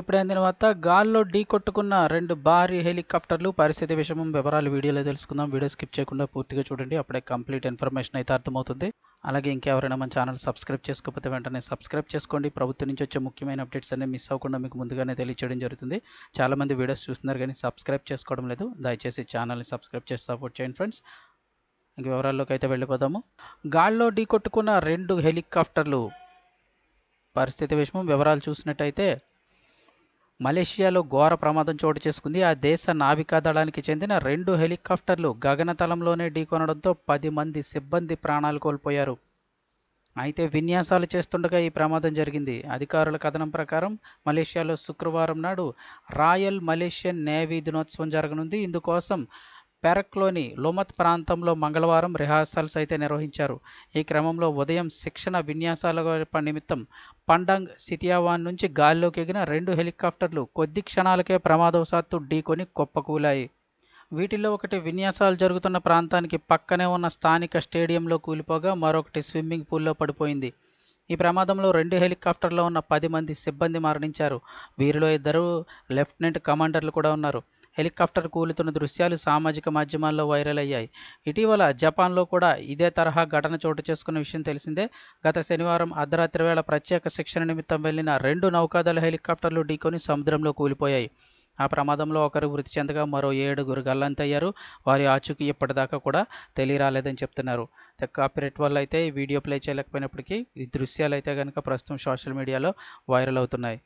ఇప్పుడు అయిన తర్వాత గాల్లో ఢీ కొట్టుకున్న రెండు భారీ హెలికాప్టర్లు పరిస్థితి విషయం వివరాలు వీడియోలో తెలుసుకుందాం. వీడియో స్కిప్ చేయకుండా పూర్తిగా చూడండి. అప్పుడే కంప్లీట్ ఇన్ఫర్మేషన్ అయితే అర్థమవుతుంది. అలాగే ఇంకెవరైనా మన ఛానల్ సబ్స్క్రైబ్ చేసుకోకపోతే వెంటనే సబ్స్క్రైబ్ చేసుకోండి. ప్రభుత్వం నుంచి వచ్చే ముఖ్యమైన అప్డేట్స్ అన్ని మిస్ అవ్వకుండా మీకు ముందుగానే తెలియచేయడం జరుగుతుంది. చాలామంది వీడియోస్ చూస్తున్నారు కానీ సబ్స్క్రైబ్ చేసుకోవడం లేదు. దయచేసి ఛానల్ని సబ్స్క్రైబ్ చేసి సపోర్ట్ చేయండి ఫ్రెండ్స్. ఇంక వివరాల్లోకి అయితే వెళ్ళిపోదాము. గాల్లో ఢీ కొట్టుకున్న రెండు హెలికాప్టర్లు పరిస్థితి విషయం వివరాలు చూసినట్టయితే మలేషియాలో ఘోర ప్రమాదం చోటు చేసుకుంది. ఆ దేశ నావికా దళానికి చెందిన రెండు హెలికాప్టర్లు గగనతలంలోనే ఢీకొనడంతో పది మంది సిబ్బంది ప్రాణాలు కోల్పోయారు. అయితే విన్యాసాలు చేస్తుండగా ఈ ప్రమాదం జరిగింది. అధికారుల కథనం ప్రకారం మలేషియాలో శుక్రవారం నాడు రాయల్ మలేషియన్ నేవీ దినోత్సవం జరగనుంది. ఇందుకోసం పెరక్లోని లుమత్ ప్రాంతంలో మంగళవారం రిహార్సల్స్ అయితే నిర్వహించారు. ఈ క్రమంలో ఉదయం శిక్షణ విన్యాసాల నిమిత్తం పండంగ్ సితియావాన్ నుంచి గాల్లోకి ఎగిన రెండు హెలికాప్టర్లు కొద్ది క్షణాలకే ప్రమాదవశాత్తు ఢీకొని కుప్పకూలాయి. వీటిలో ఒకటి విన్యాసాలు జరుగుతున్న ప్రాంతానికి పక్కనే ఉన్న స్థానిక స్టేడియంలో కూలిపోగా మరొకటి స్విమ్మింగ్ పూల్లో పడిపోయింది. ఈ ప్రమాదంలో రెండు హెలికాప్టర్లో ఉన్న పది మంది సిబ్బంది మరణించారు. వీరిలో ఇద్దరు లెఫ్టినెంట్ కమాండర్లు కూడా ఉన్నారు. హెలికాప్టర్ కూలుతున్న దృశ్యాలు సామాజిక మాధ్యమాల్లో వైరల్ అయ్యాయి. ఇటీవల జపాన్లో కూడా ఇదే తరహా ఘటన చోటు చేసుకున్న విషయం తెలిసిందే. గత శనివారం అర్ధరాత్రి వేళ ప్రత్యేక శిక్షణ నిమిత్తం వెళ్ళిన రెండు నౌకాదళ హెలికాప్టర్లు ఢీకొని సముద్రంలో కూలిపోయాయి. ఆ ప్రమాదంలో ఒకరు మృతి చెందగా మరో ఏడుగురు గల్లంతయ్యారు. వారి ఆచూకీ ఇప్పటిదాకా కూడా తెలియరాలేదని చెప్తున్నారు. కాపీరేట్ వల్ల అయితే ఈ వీడియో ప్లే చేయలేకపోయినప్పటికీ ఈ దృశ్యాలు అయితే కనుక ప్రస్తుతం సోషల్ మీడియాలో వైరల్ అవుతున్నాయి.